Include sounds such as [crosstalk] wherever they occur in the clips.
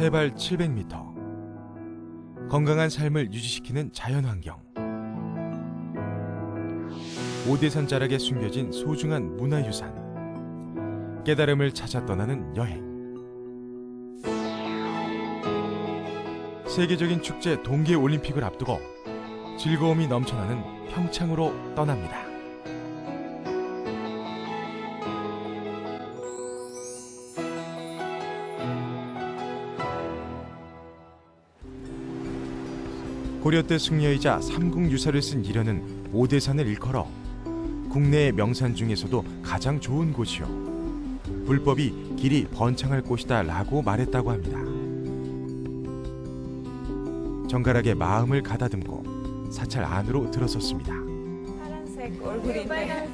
해발 700m. 건강한 삶을 유지시키는 자연환경. 오대산 자락에 숨겨진 소중한 문화유산. 깨달음을 찾아 떠나는 여행. 세계적인 축제 동계 올림픽을 앞두고 즐거움이 넘쳐나는 평창으로 떠납니다. 고려 때 승려이자 삼국 유사를 쓴 이련은 오대산을 일컬어 국내의 명산 중에서도 가장 좋은 곳이요. 불법이 길이 번창할 곳이다 라고 말했다고 합니다. 정갈하게 마음을 가다듬고 사찰 안으로 들어섰습니다. 파란색 얼굴인데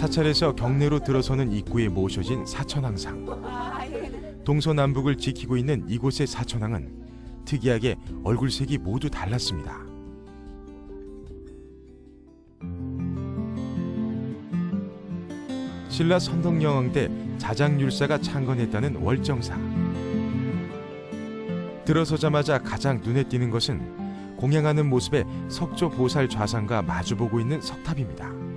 사찰에서 경내로 들어서는 입구에 모셔진 사천왕상. 동서남북을 지키고 있는 이곳의 사천왕은 특이하게 얼굴색이 모두 달랐습니다. 신라 선덕여왕 때 자장율사가 창건했다는 월정사. 들어서자마자 가장 눈에 띄는 것은 공양하는 모습의 석조 보살 좌상과 마주보고 있는 석탑입니다.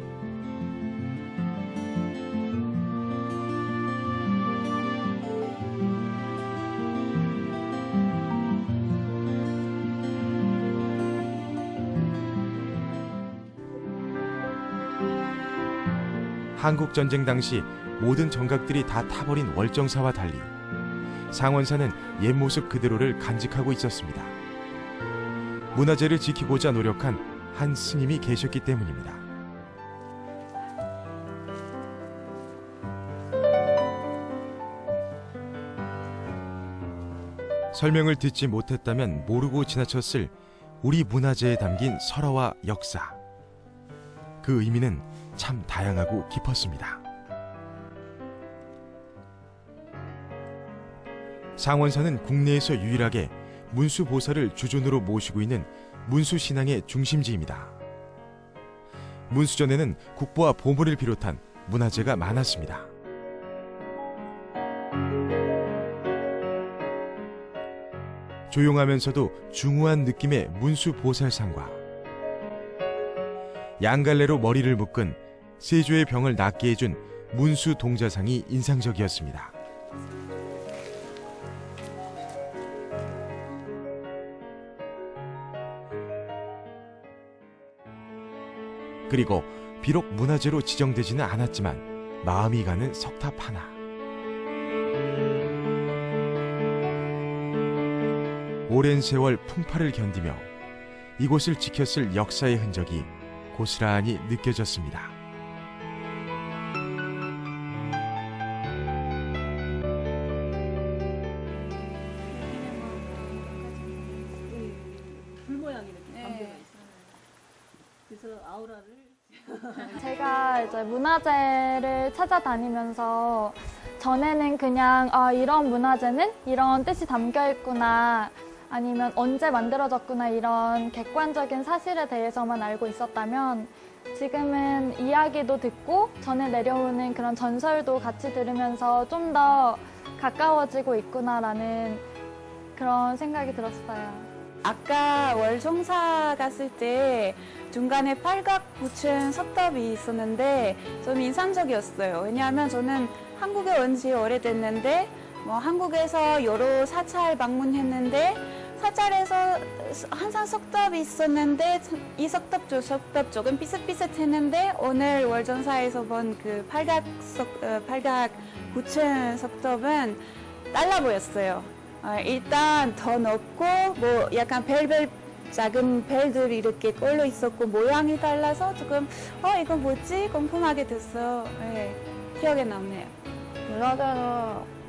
한국 전쟁 당시 모든 정각들이 다 타버린 월정사와 달리 상원사는 옛 모습 그대로를 간직하고 있었습니다. 문화재를 지키고자 노력한 한 스님이 계셨기 때문입니다. 설명을 듣지 못했다면 모르고 지나쳤을 우리 문화재에 담긴 설화와 역사. 그 의미는 참 다양하고 깊었습니다. 상원사는 국내에서 유일하게 문수보살을 주존으로 모시고 있는 문수신앙의 중심지입니다. 문수전에는 국보와 보물을 비롯한 문화재가 많았습니다. 조용하면서도 중후한 느낌의 문수보살상과 양갈래로 머리를 묶은 세조의 병을 낫게 해준 문수 동자상이 인상적이었습니다. 그리고 비록 문화재로 지정되지는 않았지만 마음이 가는 석탑 하나. 오랜 세월 풍파를 견디며 이곳을 지켰을 역사의 흔적이 고스란히 느껴졌습니다. 불 모양이 이렇게 네. 담겨져 있어요. 그래서 아우라를 [laughs] 제가 이제 문화재를 찾아다니면서 전에는 그냥 아, 이런 문화재는 이런 뜻이 담겨 있구나 아니면 언제 만들어졌구나 이런 객관적인 사실에 대해서만 알고 있었다면 지금은 이야기도 듣고 전에 내려오는 그런 전설도 같이 들으면서 좀 더 가까워지고 있구나라는 그런 생각이 들었어요. 아까 월종사 갔을 때 중간에 팔각 붙인 석탑이 있었는데 좀 인상적이었어요. 왜냐하면 저는 한국에 온 지 오래됐는데 뭐 한국에서 여러 사찰 방문했는데 사찰에서 항상 석탑이 있었는데 이 석탑 저 석탑 조금 비슷비슷했는데 오늘 월전사에서 본 그 팔각 석 어, 팔각 붙인 석탑은 달라 보였어요. 어, 일단 더 높고 뭐 약간 벨벨 작은 벨들이 이렇게 꼴려 있었고 모양이 달라서 조금 어 이건 뭐지 궁금하게 됐어. 네, 기억에 남네요. 문화재는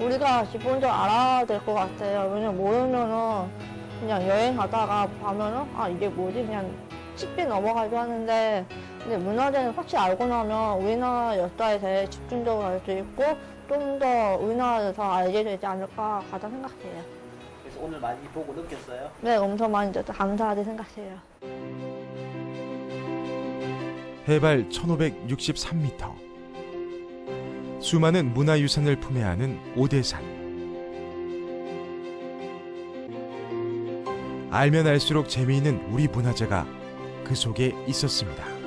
우리가 기본적으로 알아야 될 것 같아요. 왜냐면 모르면은 그냥 여행하다가 가면은 아 이게 뭐지 그냥 쉽게 넘어가기도 하는데 근데 문화재는 확실히 알고 나면 우리나라 역사에 대해 집중적으로 알 수 있고 좀 더 우리나라를 더 알게 되지 않을까 가장 생각해요. 그래서 오늘 많이 보고 느꼈어요. 네, 엄청 많이 저 감사하게 생각해요. 해발 1563m. 수많은 문화유산을 품에 안은 오대산. 알면 알수록 재미있는 우리 문화재가 그 속에 있었습니다.